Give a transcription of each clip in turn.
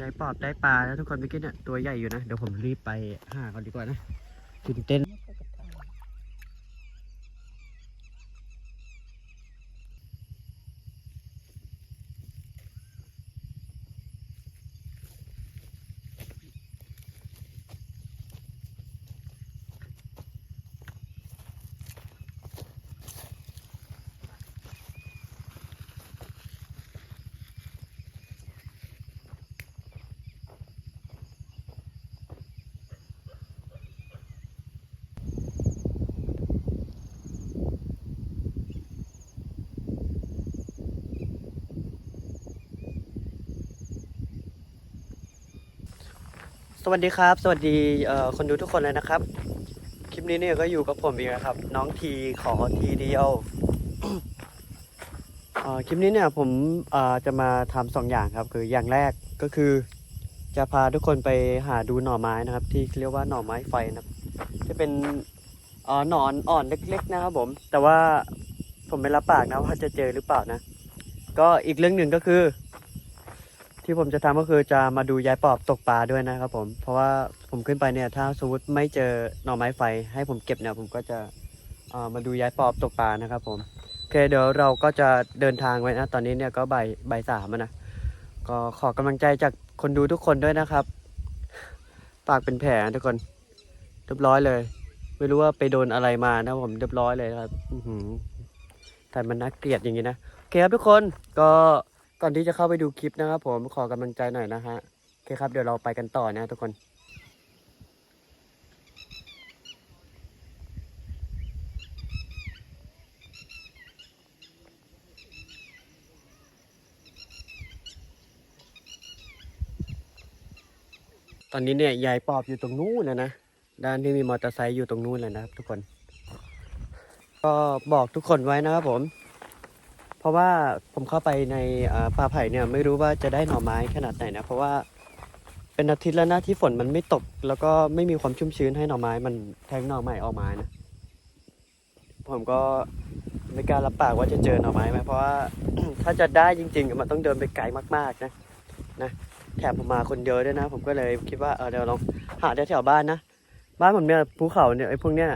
ยายปอบได้ปลาแล้วทุกคนเมื่อกี้เนี่ยตัวใหญ่อยู่นะ เดี๋ยวผมรีบไปหาเขาดีกว่านะตื่นเต้น วัสดีครับ สวัสดีคนดูทุกคนเลยนะครับ คลิปนี้เนี่ยก็อยู่กับผมอีกนะครับ น้องทีขอทีเดียวคลิปนี้เนี่ยผมจะมาทำสองอย่างครับ คืออย่างแรกก็คือ จะพาทุกคนไปหาดูหน่อไม้นะครับ ที่เรียกว่าหน่อไม้ไฟนะครับจะเป็นหนอนอ่อนเล็ก ๆ นะครับผม แต่ว่าผมไม่รับปากนะว่าจะเจอหรือเปล่านะ ก็อีกเรื่องหนึ่งก็คือ ที่ผมจะทำก็คือจะมาดูยายปอบตกปลาด้วยนะครับผม เพราะว่าผมขึ้นไปเนี่ยถ้าสมมติไม่เจอหน่อไม้ไฟให้ผมเก็บเนี่ยผมก็จะเอ่อมาดูยายปอบตกปลานะครับผมโอเคเดี๋ยวเราก็จะเดินทางไว้นะตอนนี้เนี่ยก็บ่ายบ่ายสามแล้วนะก็ขอกำลังใจจากคนดูทุกคนด้วยนะครับ ปากเป็นแผลทุกคนเรียบร้อยเลย ไม่รู้ว่าไปโดนอะไรมานะผมเรียบร้อยเลยครับอืแต่มันน่าเกลียดอย่างนี้นะโอเคครับทุกคนก็ ก่อนที่จะเข้าไปดูคลิปนะครับผมขอกำลังใจหน่อยนะฮะโอเคครับเดี๋ยวเราไปกันต่อนะทุกคนตอนนี้เนี่ยยายปอบอยู่ตรงนู้นแล้วนะ ด้านที่มีมอเตอร์ไซค์อยู่ตรงนู้นแล้วนะครับทุกคน ก็บอกทุกคนไว้นะครับผม เพราะว่าผมเข้าไปในป่าไผ่เนี่ยไม่รู้ว่าจะได้หน่อไม้ขนาดไหนนะ เพราะว่าเป็นอาทิตย์แล้วนะที่ฝนมันไม่ตก แล้วก็ไม่มีความชุ่มชื้นให้หน่อไม้มันแทงหน่อใหม่ออกมานะ ผมก็ไม่กล้ารับปากว่าจะเจอหน่อไม้ไหมเพราะว่าถ้าจะได้จริงๆมันต้องเดินไปไกลมากๆนะนะแถมผมมาคนเดียวด้วยนะ ผมก็เลยคิดว่าเออเดี๋ยวลองหาแถวบ้านนะบ้านผมเนี่ยภูเขาเนี่ยไอ้พวกเนี้ย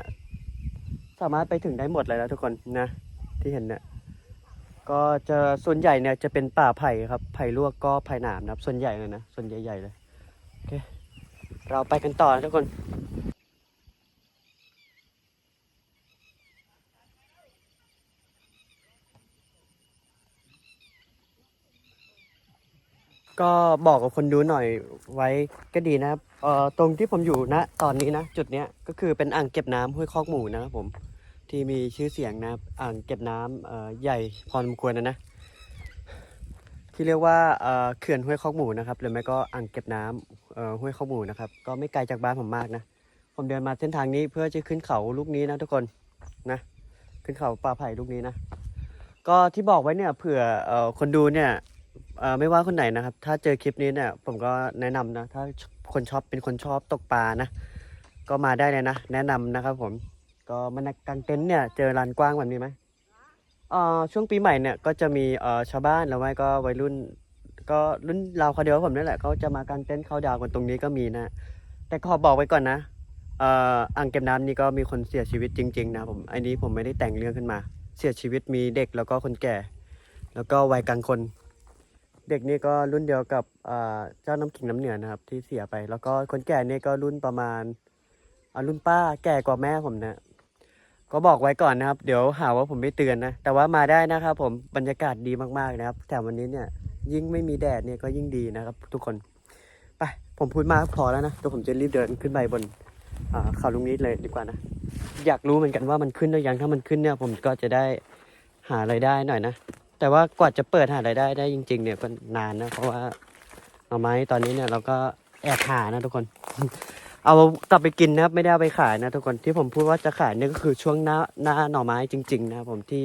สามารถไปถึงได้หมดเลยนะทุกคนนะที่เห็นเนี่ย ก็จะส่วนใหญ่เนี่ยจะเป็นป่าไผ่ครับไผ่ลวกก็ไผ่หนามนะครับ ส่วนใหญ่เลยนะ ส่วนใหญ่ๆเลยโอเคเราไปกันต่อนะทุกคนก็บอกกับคนดูหน่อยไว้ก็ดีนะครับ เอ่อตรงที่ผมอยู่ณตอนนี้นะ จุดเนี้ยก็คือเป็นอ่างเก็บน้ำห้วยคอกหมูนะครับผม ที่มีชื่อเสียงนะครับอ่างเก็บน้ำใหญ่พอสมควรนะนะ ที่เรียกว่าเขื่อนห้วยคอกหมูนะครับ หรือไม่ก็อ่างเก็บน้ำห้วยคอกหมูนะครับ ก็ไม่ไกลจากบ้านผมมากนะ ผมเดินมาเส้นทางนี้เพื่อจะขึ้นเขาลูกนี้นะทุกคนนะ ขึ้นเขาป่าไผ่ลูกนี้นะ ก็ที่บอกไว้เนี่ยเผื่อคนดูเนี่ยไม่ว่าคนไหนนะครับ ถ้าเจอคลิปนี้เนี่ยผมก็แนะนำนะ ถ้าคนชอบเป็นคนชอบตกปลานะ ก็มาได้เลยนะ แนะนำนะครับผม ก็มันกางเต็นท์เนี่ยเจอลานกว้างแบบนี้ไหมเอ่อช่วงปีใหม่เนี่ยก็จะมีเอ่อชาวบ้านหรือไม่ก็วัยรุ่น ก็รุ่นราวเขาเดียวกับผมนี่แหละเขาจะมากางเต็นท์เขาดาวกันตรงนี้ก็มีนะ แต่ขอบอกไว้ก่อนนะเอ่ออ่างเก็บน้ำนี่ก็มีคนเสียชีวิตจริง ๆ นะผมอันนี้ผมไม่ได้แต่งเรื่องขึ้นมา เสียชีวิตมีเด็กแล้วก็คนแก่ แล้วก็วัยกลางคน เด็กนี่ก็รุ่นเดียวกับเจ้าน้ำขิงน้ำเหนือนะครับที่เสียไป แล้วก็คนแก่นี่ก็รุ่นประมาณรุ่นป้าแก่กว่าแม่ผมนะ ก็บอกไว้ก่อนนะครับ เดี๋ยวหาว่าผมไม่เตือนนะ แต่ว่ามาได้นะครับผมบรรยากาศดีมากๆนะครับแถมวันนี้เนี่ยยิ่งไม่มีแดดเนี่ยก็ยิ่งดีนะครับ ทุกคน ไปผมพูดมากพอแล้วนะเดี๋ยวผมจะรีบเดินขึ้นไปบนอ่าเขาลุงนี้เลยดีกว่านะ อยากรู้เหมือนกันว่ามันขึ้นหรือยังถ้ามันขึ้นเนี่ยผมก็จะได้หาไรายได้หน่อยนะ แต่ว่ากว่าจะเปิดหารายได้ได้จริง ๆ เนี่ยก็นานนะ เพราะว่าหน่อไม้ตอนนี้เนี่ยเราก็แอบหานะทุกคน เอากลับไปกินนะครับไม่ได้เอาไปขายนะทุกคนที่ผมพูดว่าจะขายเนี่ยก็คือช่วงหน้าหน้าหน่อไม้จริง ๆ นะครับผมที่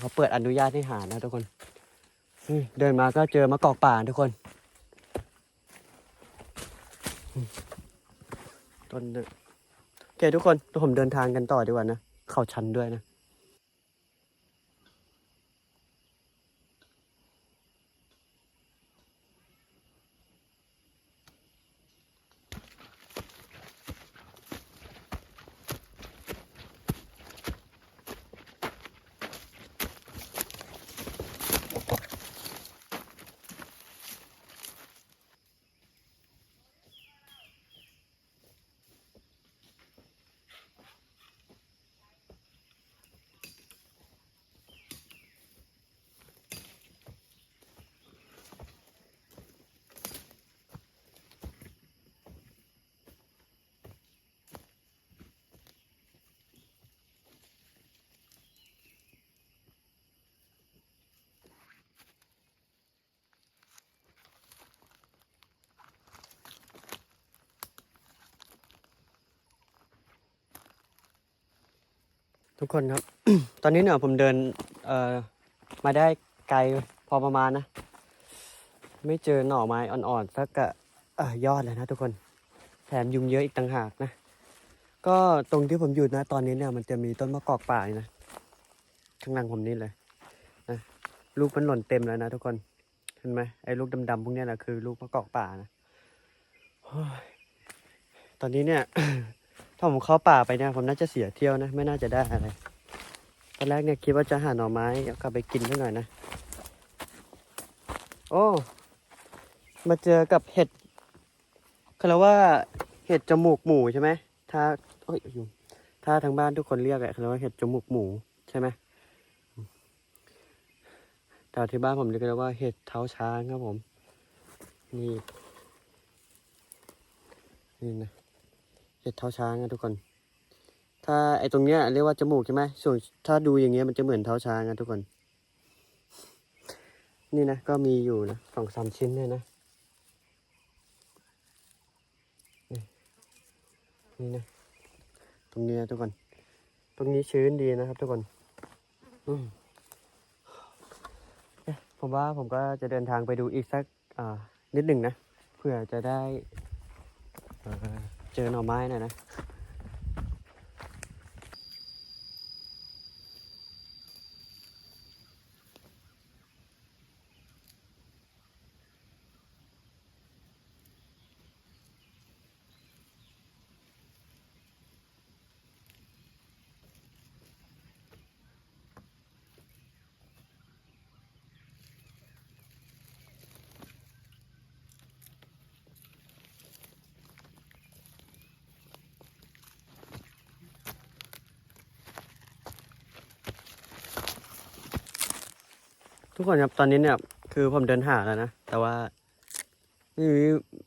เขาเปิดอนุญาตให้หานะทุกคนเดินมาก็เจอมะกอกป่าทุกคนต้นหนึ่งโอเคทุกคนเดี๋ยวผมเดินทางกันต่อดีกว่านะ เขาชันด้วยนะ ทุกคนครับ ตอนนี้เนี่ยผมเดินเอ่อมาได้ไกลพอประมาณนะ ไม่เจอหน่อไม้อ่อนๆสักกะเอ่อยอดเลยนะทุกคน แถมยุงเยอะอีกต่างหากนะ ก็ตรงที่ผมอยู่นะ ตอนนี้เนี่ยมันจะมีต้นมะกอกป่าอยู่นะ ข้างหลังผมนี่เลยนะลูกมันหล่นเต็มแล้วนะทุกคนเห็นไหมไอ้ลูกดำๆพวกนี้ยนะคือลูกมะกอกป่านะตอนนี้เนี่ย ถ้าผมเข้าป่าไปเนี่ยผมน่าจะเสียเที่ยวนะ ไม่น่าจะได้อะไรตอนแรกเนี่ยคิดว่าจะหาหน่อไม้เอากลับไปกินสักหน่อยนะ โอ้ มาเจอกับเห็ดเขาเรียกว่าเห็ดจมูกหมูใช่ไหมถ้าโอ้ยยุงถ้าทางบ้านทุกคนเรียกอะเขาเรียกว่าเห็ดจมูกหมูใช่ไหมแต่ที่บ้านผมเรียกว่าเห็ดเท้าช้างครับผม นี่ นี่นะ เห็ดเท้าช้างนะทุกคน ถ้าไอตรงเนี้ยเรียกว่าจมูกใช่ไหมส่วนถ้าดูอย่างเงี้ยมันจะเหมือนเท้าช้างนะทุกคน นี่นะก็มีอยู่นะสองสามชิ้นเนี่ยนะนี่นะตรงนี้นะทุกคน ตรงนี้ชื้นดีนะครับ ทุกคนผมว่าผมก็จะเดินทางไปดูอีกสักอ่านิดหนึ่งนะเพื่อจะได้ เจอหน่อไม้หน่อยนะ คนครับตอนนี้เนี่ยคือผมเดินหาแล้วนะแต่ว่า ไม่มี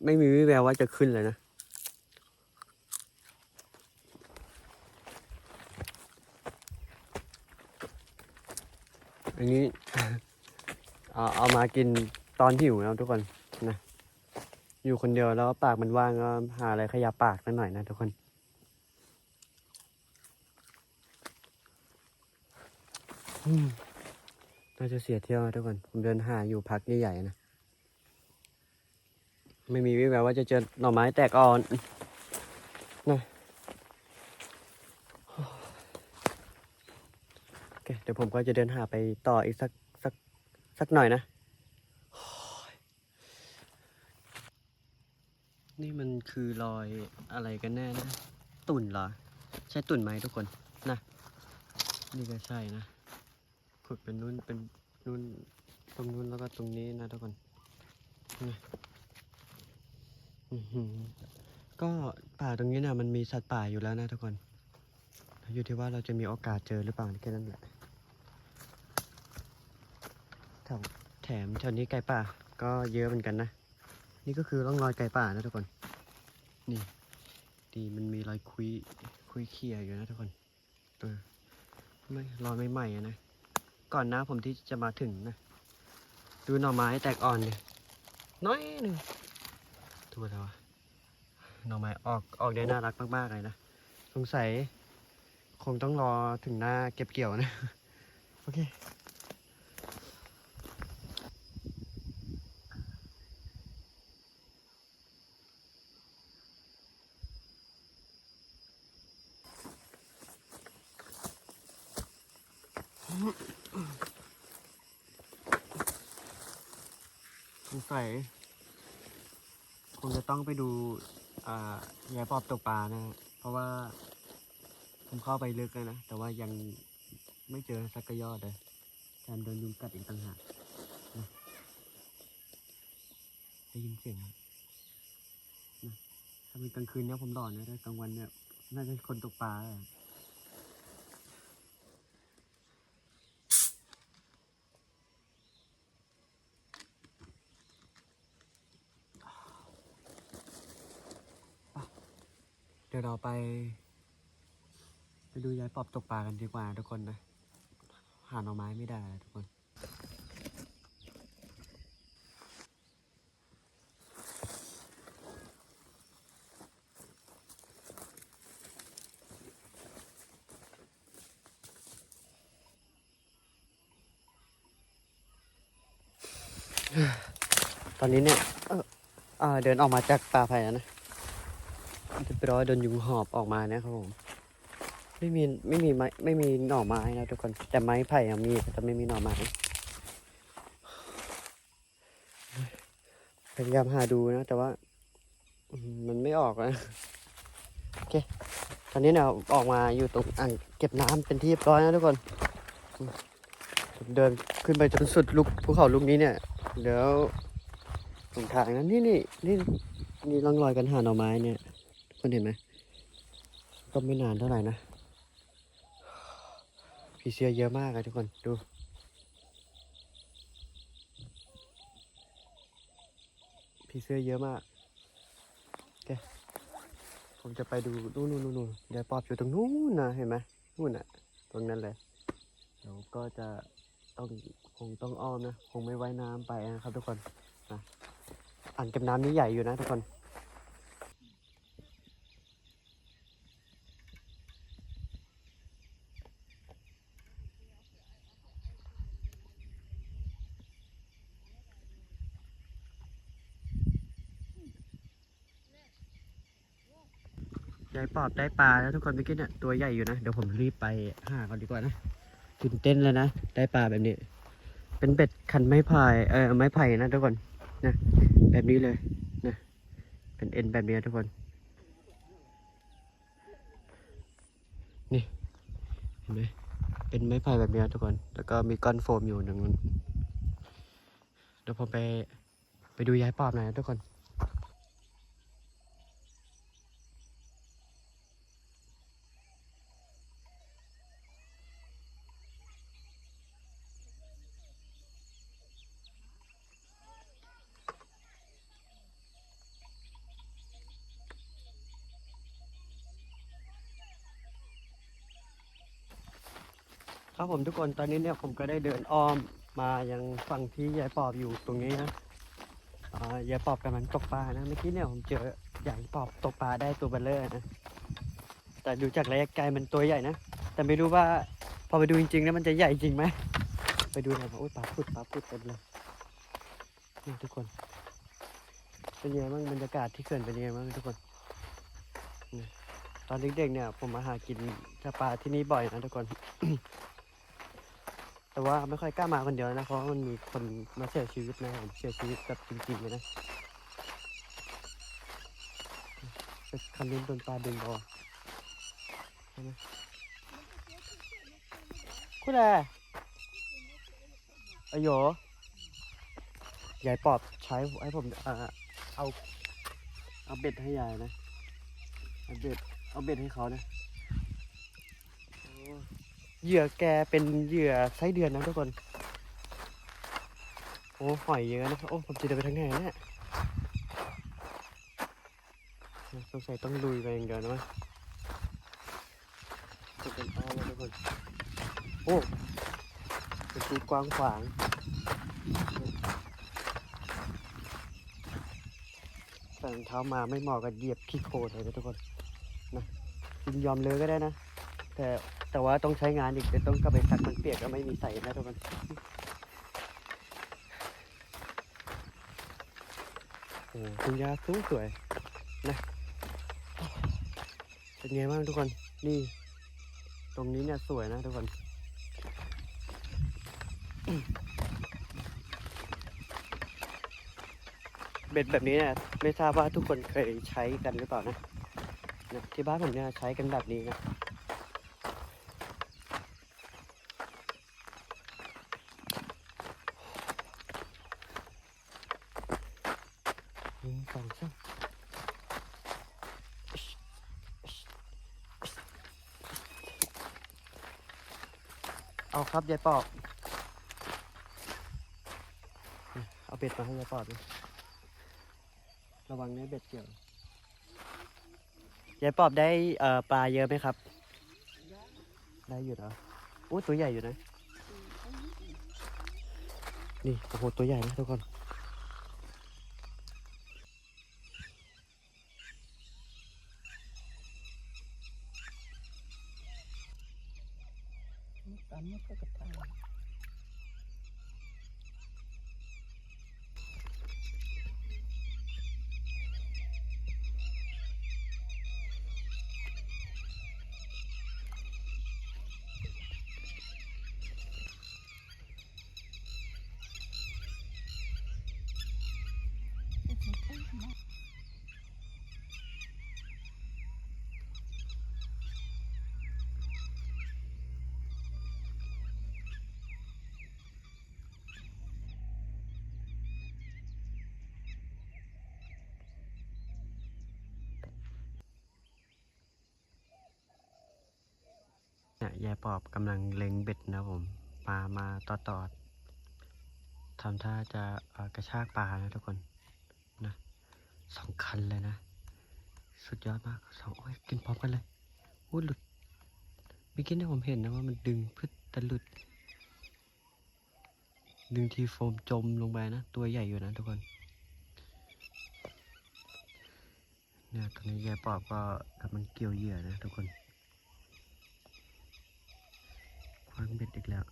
ไม่มีวิแววว่าจะขึ้นเลยนะอันนี้เอาเอามากินตอนหิวนะทุกคนนะอยู่คนเดียวแล้วปากมันว่างก็หาอะไรขยับปากสักหน่อยนะทุกคน อืม น่าจะเสียเที่ยวทุกคนผมเดินหาอยู่พักใหญ่ๆนะ ไม่มีวิแววว่าจะเจอหน่อไม้แตกอ่อนนะโอเคเดี๋ยวผมก็จะเดินหาไปต่ออีกสักสักสักหน่อยนะ นี่มันคือรอยอะไรกันแน่นะ ตุ่นเหรอ ใช่ตุ่นไหมทุกคนนะ นี่ก็ใช่นะ ขุดเป็นนู้นเป็นนู้นตรงนู้นแล้วก็ตรงนี้นะทุกคนนี่อื้อหือก็ป่าตรงนี้เนี่ยมันมีสัตว์ป่าอยู่แล้วนะทุกคนอยู่ที่ว่าเราจะมีโอกาสเจอหรือเปล่าแค่นั้นแหละแถวแถมแถวนี้ไก่ป่าก็เยอะเหมือนกันนะ นี่ก็คือร่องรอยไก่ป่านะทุกคน นี่ดีมันมีรอยคุยคุยเขี่ยอยู่นะทุกคนเออไม่รอยใหม่ๆอะนะ ก่อนหน้าผมที่จะมาถึงนะ ดูหน่อไม้แตกอ่อนเลยน้อยหนึ่งดูแล้วะหน่อไม้ออกออกได้น่ารักมากๆเลยนะสงสัยคงต้องรอถึงหน้าเก็บเกี่ยวนะ โอเค สัยคงจะต้องไปดูยายปอบตกปลานะ เพราะว่าผมเข้าไปลึกเลยนะ แต่ว่ายังไม่เจอสักยอดเลยแถมโดนยุงกัดอีกต่างหากนะได้ยินเสียงนะถ้าเป็นกลางคืนเนี่ยผมหลอนนะแต่กลางวันเนี่ยน่าจะคนตกปลาี๋ยวเราไป ไปดูยายปอบตกปลากันดีกว่าทุกคนนะ หาหน่อไม้ไม่ได้ทุกคน ตอนนี้เนี่ยเออเดินออกมาจากป่าไผ่แล้วนะ เรียบร้อยโดนยุงหอบออกมานะครับผมไม่มีไม่มีไม้ไม่มีหน่อไม้นะทุกคน แต่ไม้ไผ่อะมีแต่ไม่มีหน่อไม้พยายามหาดูนะ แต่ว่า มันไม่ออกนะโอเค ตอนนี้เนี่ยออกมาอยู่ตรงอ่างเก็บน้ำเป็นที่เรียบร้อยนะทุกคนเดินขึ้นไปจนสุดลูกภูเขาลูกนี้เนี่ย เดี๋ยวตรงทางนั้นนี่นี่นี่นี่ร่องรอยกันหาหน่อไม้เนี่ย ทุกคนเห็นไหม ก็ไม่นานเท่าไหร่นะ ผีเสื้อเยอะมากอะทุกคน ดูผีเสื้อเยอะมากโอเคผมจะไปดูนู่นนู่นนู่นเดี๋ยวปอบอยู่ตรงนู้นนะเห็นไหมนู่นอะตรงนั้นเลยเดี๋ยวก็จะต้องคงต้องอ้อมนะ คงไม่ไว้น้ำไปนะครับทุกคนนะอ่างเก็บน้ำนี้ใหญ่อยู่นะทุกคน ปอบได้ปลาแล้วทุกคนเมื่อกี้เนี่ยตัวใหญ่อยู่นะ เดี๋ยวผมรีบไปหาก่อนดีกว่านะตื่นเต้นเลยนะ ได้ปลาแบบนี้ เป็นเบ็ดคันไม้พายเออไม้ไผ่นะทุกคนนะแบบนี้เลยนะเป็นเอ็นแบบนี้ทุกคน นี่เห็นไหมเป็นไม้ไผ่แบบนี้ทุกคน แล้วก็มีก้อนโฟมอยู่หนึ่งเดี๋ยวผมไปไปดูย้ายปอบหน่อยนะทุกคน ผมทุกคนตอนนี้เนี่ยผมก็ได้เดินอ้อมมายังฝั่งที่ยายปอบอยู่ตรงนี้นะยายปอบกำลังตกปลานะเมื่อกี้เนี่ยผมเจอยายปอบตกปลาได้ตัวเบลเลอร์นะแต่ดูจากระยะไกลมันตัวใหญ่นะแต่ไม่รู้ว่าพอไปดูจริงๆแล้วมันจะใหญ่จริงไหมไปดูหน่อยโอ้ยปลาพุดปลาพุดเต็มเลยนี่ทุกคนเป็นยังไงบ้างบรรยากาศที่เขื่อนเป็นยังไงบ้างทุกคนตอนเด็กๆเนี่ย ผมมาหากินปลาที่นี่บ่อยนะทุกคน แต่ว่าไม่ค่อยกล้ามาคนเดียวนะ เพราะมันมีคนมาเสียชีวิตนะผมเสียชีวิตแบบจริงๆเลยนะเป็นคันนี้โดนปลาดึงเอใช่ไหมคุณแออโยยายปอบใช้ให้ผมเอาเอาเบ็ดให้ยายนะ เอาเบ็ดเอาเบ็ดให้เขานะ เหยื่อแกเป็นเหยื่อไส้เดือนนะทุกคน โอ้หอยเยอะนะครับ โอ้ผมจะเดินไปทางไหนเนี่ยสงสัยต้องลุยไปอย่างเดียวนะมั้ยจะเป็นอ้อมนะทุกคน โอ้เป็นที่กว้างขวางใส่รองเท้ามาไม่เหมาะกับเหยียบขี้โคลนเลยนะทุกคน นะยินยอมเลยก็ได้นะ แต่ แต่ว่าต้องใช้งานอีกเดี๋ยวต้องกลับไปซักมันเปียกแล้วไม่มีใส่นะทุกคนโอ้โหคุณยาสวยสวยนะเป็นไงบ้างทุกคนนี่ ตรงนี้เนี่ยสวยนะทุกคนเบ็ดแบบนี้เนี่ยไม่ทราบว่าทุกคนเคยใช้กันหรือเปล่านะนะที่บ้านผมเนี่ยใช้กันแบบนี้นะ หนึ่งสองสาม เอาครับยายปอบเอาเบ็ดมาให้ยายปอบดิระวังนะเบ็ดเกี่ยวยายปอบได้เอ่อปลาเยอะไหมครับ ได้อยู่เหรออู้ตัวใหญ่อยู่นะ นี่โอ้โหตัวใหญ่นะทุกคน เนี่ยยายปอบกำลังเล็งเบ็ดนะผมปลามาต่อตอดทำท่าจะกระชากปลานะทุกคนนะสองคันเลยนะ สุดยอดมากสองโอ้ยกินพร้อมกันเลยอู้หลุดเมื่อกี้เนี่ยผมเห็นนะว่ามันดึงพึดแต่หลุด ดึงทีโฟมจมลงไปนะ ตัวใหญ่อยู่นะทุกคน เนี่ยตอนนี้ยายปอบก็กำลังเกี่ยวเหยื่อนะทุกคน คว้างเบ็ดอีกแล้ว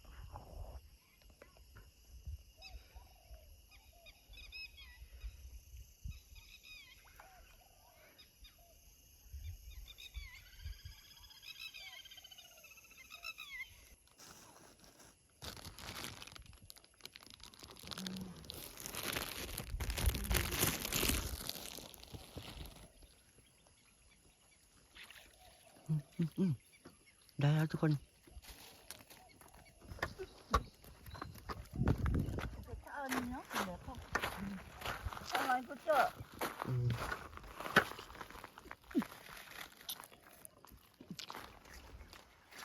อืมอืมอืมได้แล้วทุกคน อืม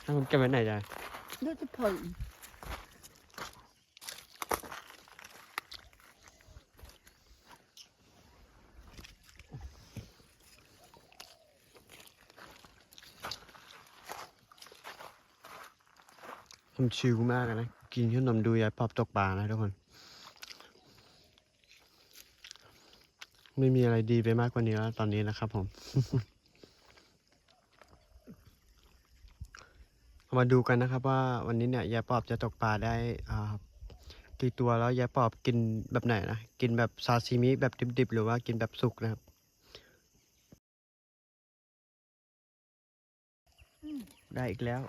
แล้วผม เก็บไว้ไหนจ้ะ Nước cái thử ผมชิลมากอะนะ กินขนมดูยายปอบตกปลานะทุกคน ไม่มีอะไรดีไปมากกว่านี้แล้วตอนนี้นะครับผม มาดูกันนะครับว่าวันนี้เนี่ยยายปอบจะตกปลาได้อ่ากี่ตัวแล้วยายปอบกินแบบไหนนะกินแบบซาซิมิแบบดิบๆ หรือว่ากินแบบสุกนะครับได้อีกแล้ว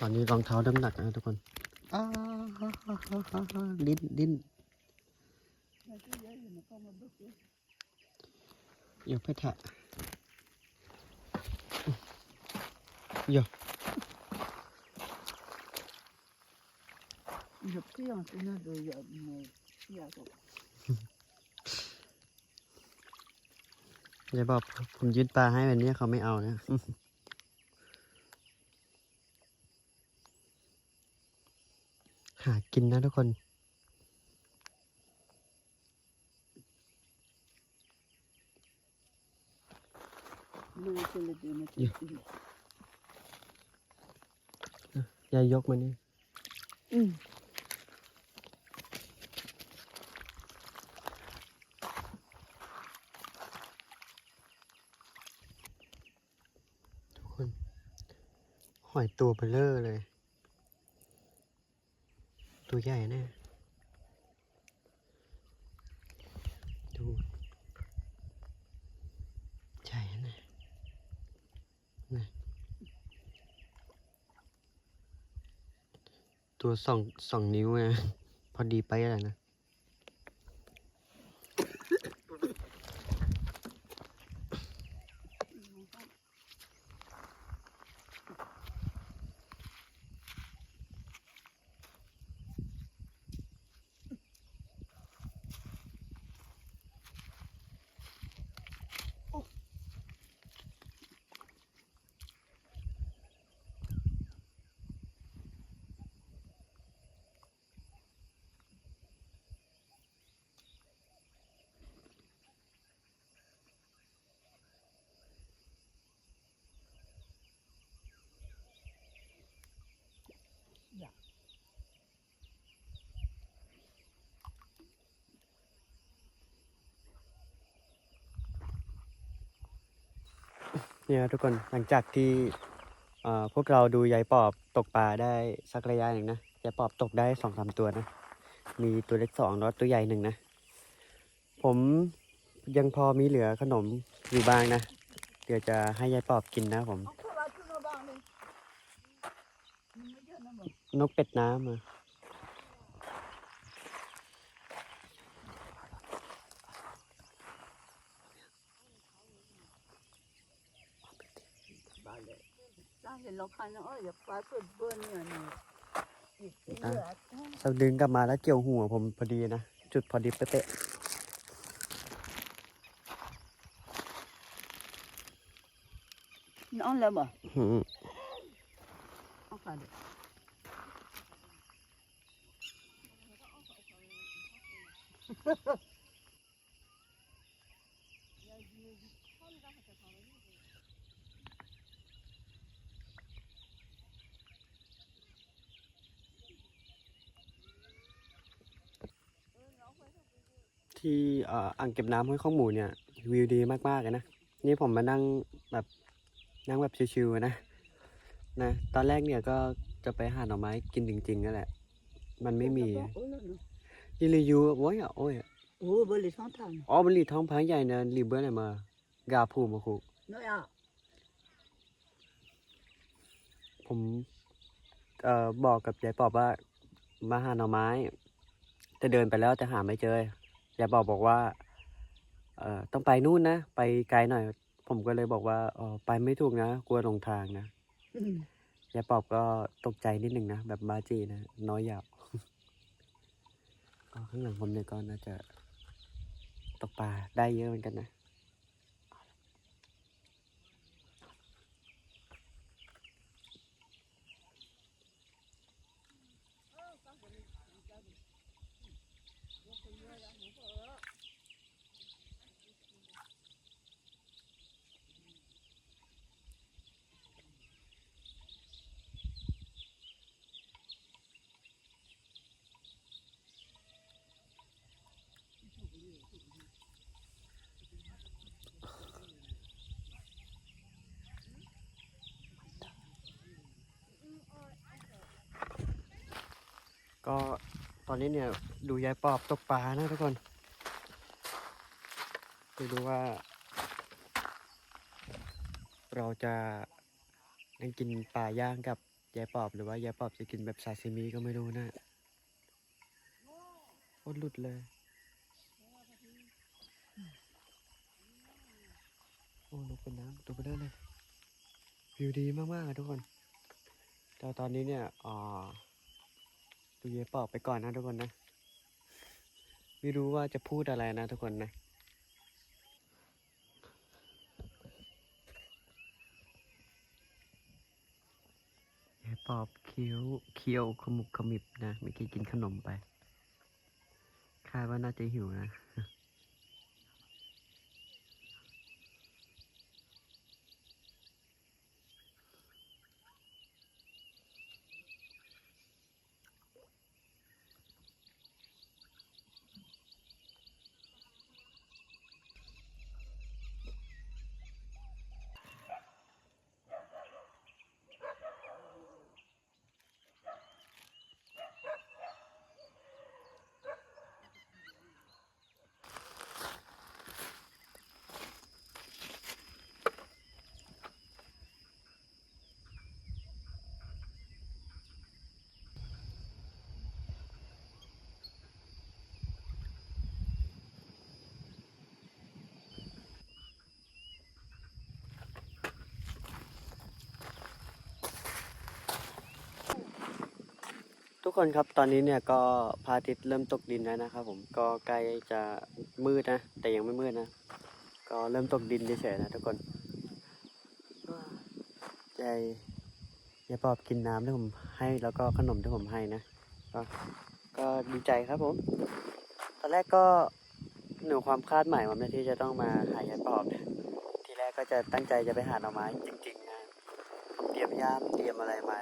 ตอนนี้รองเท้าน้ำหนักนะทุกคนอ้าฮ่าฮ่าฮ่าฮ่าฮ่าลิ้นลิ้น อย่าไปแทะอย่า nhập cái dòng cái nó rồi giờ mày giờ rồi อย่าบอกผมยืนปลาให้แบบนี้เขาไม่เอานะหากินนะทุกคน ยายยกมานี่ ừ ทุกคนหอยตัวเบลเลอร์เลย ตัวใหญ่แน่ดูใหญ่แน่นะ ตัวสองสองนิ้วไงพอดีไปอะไรนะ เนี่ยทุกคนหลังจากที่เอ่อพวกเราดูยายปอบตกปลาได้สักระยะหนึ่งนะยายปอบตกได้สองสามตัวนะ มีตัวเล็กสองแล้วตัวใหญ่หนึ่งนะ ผมยังพอมีเหลือขนมอยู่บ้างนะ เดี๋ยวจะให้ยายปอบกินนะผม không có bao nhiêu nó bao đi nhưng mà giờ nó bảo นกเป็ดน้ำอะ เห็นเราคันเนาะ อย่าปลาเปิดเบิ้ลเนี่ยนี่อีกเยอะเราดึงกลับมาแล้วเกี่ยวหัวผมพอดีนะ จุดพอดีเป๊ะน้องแล้วบ่ๆอืมเอาค่ะที่เอ่ ออ่างเก็บน้ำห้วยข้องหมูเนี่ยวิวดีมากๆเลยนะ นี่ผมมานั่งแบบนั่งแบบชิวๆนะนะ ตอนแรกเนี่ยก็จะไปหาหน่อไม้กินจริงๆนั่นแหละ มันไม่มียี่ลียูโอ้ยอะโอ้ยโอ้บริษัททางอ๋อมันหลีท้องพ้าใหญ่นะหลีเบอร์ไหนมากาพูมาคูเนาะอะผมเอ่อบอกกับยายปอบว่ามาหาหน่อไม้แต่เดินไปแล้วแต่หาไม่เจอ ยายปอบบอกว่าเอ่อต้องไปนู่นนะ ไปไกลหน่อย ผมก็เลยบอกว่าเออไปไม่ถูกนะ กลัวหลงทางนะอืมยายปอบก็ตกใจนิดหนึ่งนะ แบบบาจีนะ น้อยยาว ก็ข้างหลังผมเนี่ยก็น่าจะตกปลาได้เยอะเหมือนกันนะ ก็ตอนนี้เนี่ยดูยายปอบตกปลานะทุกคนไปดูว่า เราจะนั่งกินปลาย่างกับยายปอบหรือว่ายายปอบจะกินแบบซาซิมิก็ไม่รู้นะโคตรหลุดเลยโอ้ลงเป็นน้ำตัวไปได้เลยวิวดีมากๆอะทุกคนแต่ตอนนี้เนี่ยอ่า ดูเยปอบไปก่อนนะทุกคนนะ ไม่รู้ว่าจะพูดอะไรนะทุกคนนะ เยปอบเคี้ยวเคี้ยวขมุกขมิบนะเมื่อกี้กินขนมไป คาดว่าน่าจะหิวนะ กคนครับตอนนี้เนี่ยก็พระอาทิตย์เริ่มตกดินแล้วนะครับผมก็ใกล้จะมืดนะ แต่ยังไม่มืดนะ ก็เริ่มตกดินเฉยๆนะทุกคนใจอย่าปอบกินน้ำที่ผมให้แล้วก็ขนมที่ผมให้นะก็ก็ดีใจครับผม ตอนแรกก็หนูความคาดหมายผมนะที่จะต้องมาหายายปอบทีแรกก็จะตั้งใจจะไปหาหน่อไม้จริงๆนะผมเตรียมย่ามเตรียมอะไรมา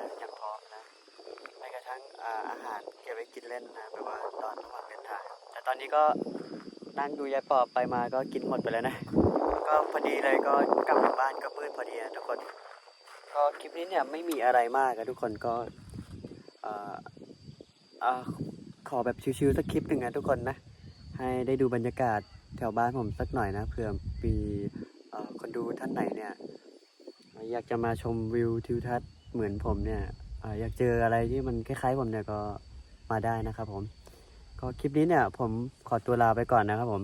เก็บไว้กินเล่นนะแบบว่าตอนระหว่างเดินทางแต่ตอนนี้ก็นั่งดูยายปอบไปมาก็กินหมดไปแล้วนะ ก็พอดีเลยก็กลับบ้านก็มืดพอดีทุกคน ก็คลิปนี้เนี่ยไม่มีอะไรมากนะทุกคนก็ขอแบบชิวๆสักคลิปหนึ่งนะทุกคนนะ ให้ได้ดูบรรยากาศแถวบ้านผมสักหน่อยนะเผื่อมีคนดูท่านไหนเนี่ยอยากจะมาชมวิวทิวทัศน์เหมือนผมเนี่ยอยากเจออะไรที่มันคล้ายๆผมเนี่ยก็ มาได้นะครับผม ก็คลิปนี้เนี่ย ผมขอตัวลาไปก่อนนะครับผม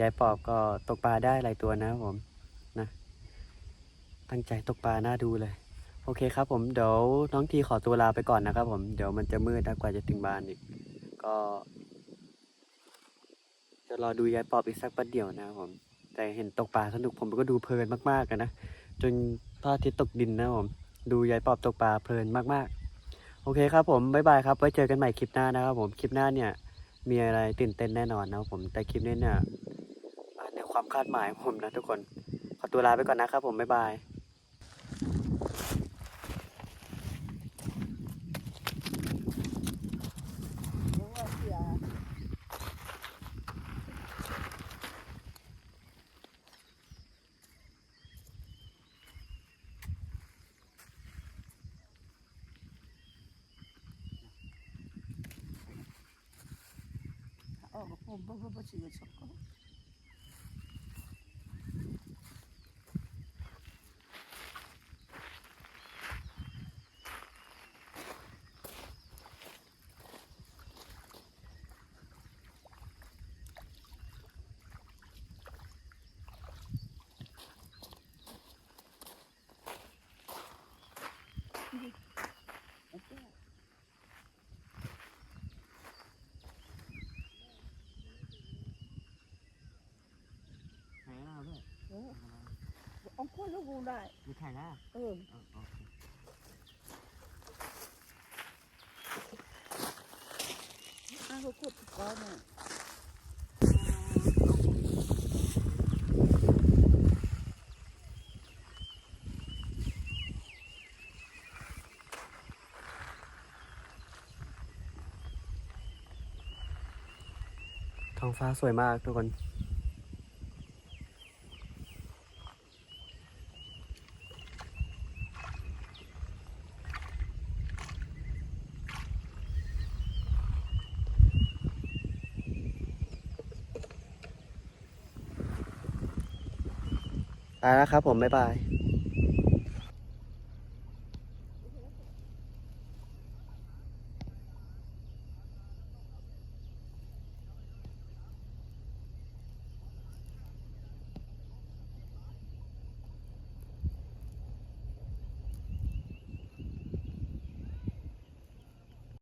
ยายปอบก็ตกปลาได้หลายตัวนะครับผมนะ ตั้งใจตกปลาน่าดูเลย โอเคครับผมเดี๋ยวน้องทีขอตัวลาไปก่อนนะครับผมเดี๋ยวมันจะมืดนะกว่าจะถึงบ้านอีก ก็จะรอดูยายปอบอีกสักปัดเดี๋ยวนะครับผม แต่เห็นตกปลาสนุกผมก็ดูเพลินมากๆกันนะจนพระอาทิตย์ตกดินนะผมดูยายปอบตกปลาเพลินมากๆ โอเคครับผมบ๊ายบายครับ ไว้เจอกันใหม่คลิปหน้านะครับผม คลิปหน้าเนี่ย มีอะไรตื่นเต้นแน่นอนนะครับผม แต่คลิปนี้เนี่ยในความคาดหมายของผมนะทุกคน ขอตัวลาไปก่อนนะครับผม บ๊ายบาย เพราะว่าเสีย ออกผมบ่บ่บ่สิกระชกก็ เออเอาคน ลูกกูได้มีถ่ายหน้าเอออาเขาขุดก้อนเนี่ยท้องฟ้าสวยมากทุกคน แล้วครับผม บ๊ายบาย